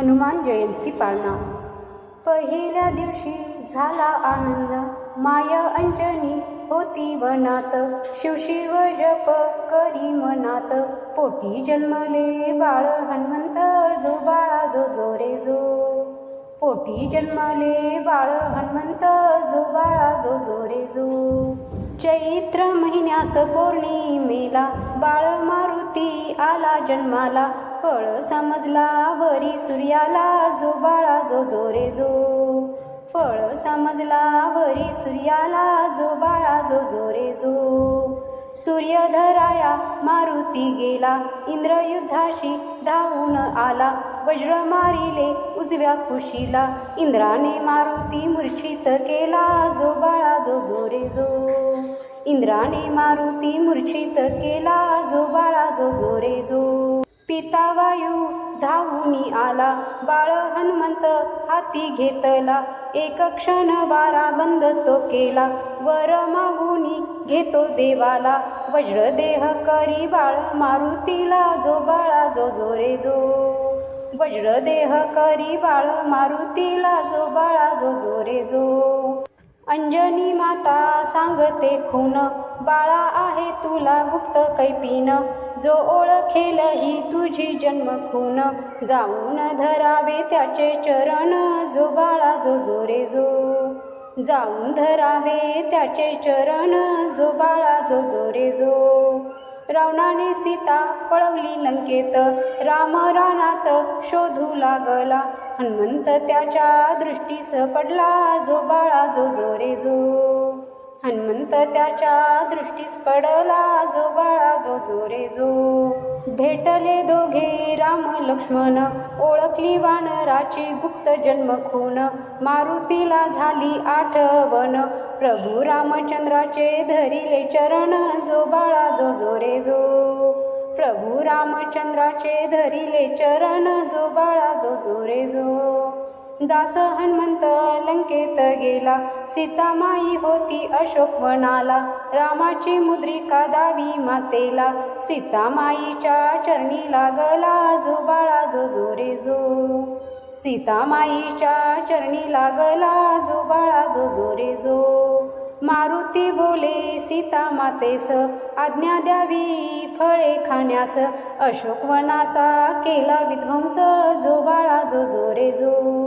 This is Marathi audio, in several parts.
हनुमान जयंती पाळणा पहिल्या दिवशी झाला आनंद माया अंजनी होती वनात. शिवशिव जप करी मनात पोटी जन्मले बाळ हनुमंत जो बाळा जो जो रे जो. पोटी जन्मले बाळ हनुमंत जो बाळा जो जो रे जो. चैत्र महिन्यात पौर्णिमेला बाळ मारुती आला जन्माला. फळ समजला वरी सूर्याला जो बाळा जो जो रे जो. फळ समजला वरी सूर्याला जो बाळा जो जो रे जो. सूर्यधराया मारुती गेला. इंद्रयुद्धाशी धावून आला. वज्र मारिले उजव्या कुशीला. इंद्राने मारुती मूर्छित केला. जो बाळा जो जोरे जो इंद्राने मारुती मूर्छित केला. जो बाळा जो जो जो पिता वायू धावूनी आला. बाळ हनुमंत हाती घेतला. एक क्षण बारा बंद तो केला. वर मागुनी घेतो देवाला. वज्रदेह करी बाळ मारुतीला जो बाळा जो जो रे जो. वज्रदेह करी बाळ मारुतीला जो बाळा जो जो रे जो. अंजनी माता सांगते खून. बाळा आहे तुला गुप्त कैपीन जो ओळखेल ही तुझी जन्म खून जाऊन धरावे त्याचे चरण. जो बाळा जो जो रे जो जाऊन धरावे त्याचे चरण. जो बाळा जो जो रे जो रावणाने सीता पळवली लंकेत. राम रानात शोधू लागला. हनुमंत त्याच्या दृष्टीस पडला. जो बाळा जो जो रे जो हनुमंत त्याच्या दृष्टीस पडला. जो बाळा जो जो रे जो भेटले दोघे राम लक्ष्मण. ओळखली वानराची गुप्त जन्म खून मारुतीला झाली आठवण. प्रभू रामचंद्राचे धरिले चरण. जो बाळा जो जो रे जो. प्रभू रामचंद्राचे धरिले चरण. जो बाळा जो जो रे जो. दास हनुमंत गेला. सीतामाई होती अशोकवनाला रामाची मुद्रिका दावी मातेला. सीतामाईच्या चरणी लागला जो बाळा जो जो रे जो. सीतामाईच्या चरणी लागला जो बाळा जो जो रे जो. मारुती बोले सीता मातेस आज्ञा द्यावी फळे खाण्यास. अशोकवनाचा केला विध्वंस जो बाळा जो जो रे जो.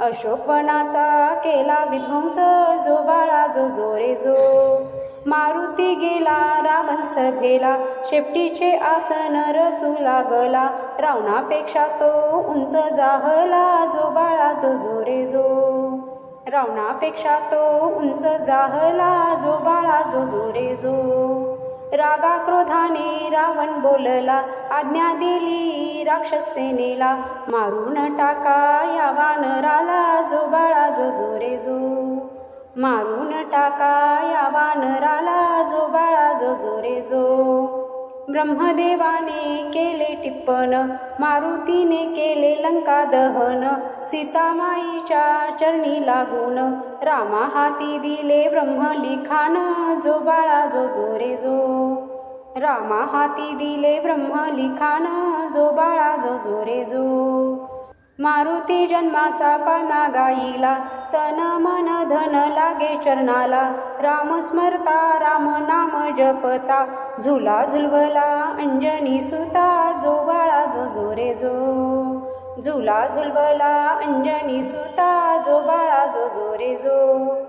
अशोकवनाचा केला विध्वंस जो बाळा जो जोरे जो मारुती गेला रावण सभेला शेपटीचे आसन रचू लागला रावणापेक्षा तो उंच जाहला जो बाळा जो जोरे जो रावणापेक्षा तो उंच जाहला जो बाळा जो जो जो रागा क्रोधाने रावण बोलला आज्ञा दिली राक्षसेनेला. मारून टाका या वानराला जो बाळा जो जो रे जो. मारून टाका या वानराला जो बाळा जो जो रे जो. ब्रह्मदेवाने केले टिप्पण मारुतीने केले लंका दहन सीतामाईच्या चरणी लागून रामा हाती दिले ब्रह्मलिखान जो बाळा जो जो रे जो. रामा हाती दिले ब्रह्मलिखान जो जो मारुती जन्माचा पाना गाईला तन मन धन लागे चरणाला राम स्मरता राम नाम जपता झुला झुलवला अंजनी सुता जो बाळा जो जो रे जो. झुला झुलवला अंजनी सुता जो बाळा जो जो रे जो.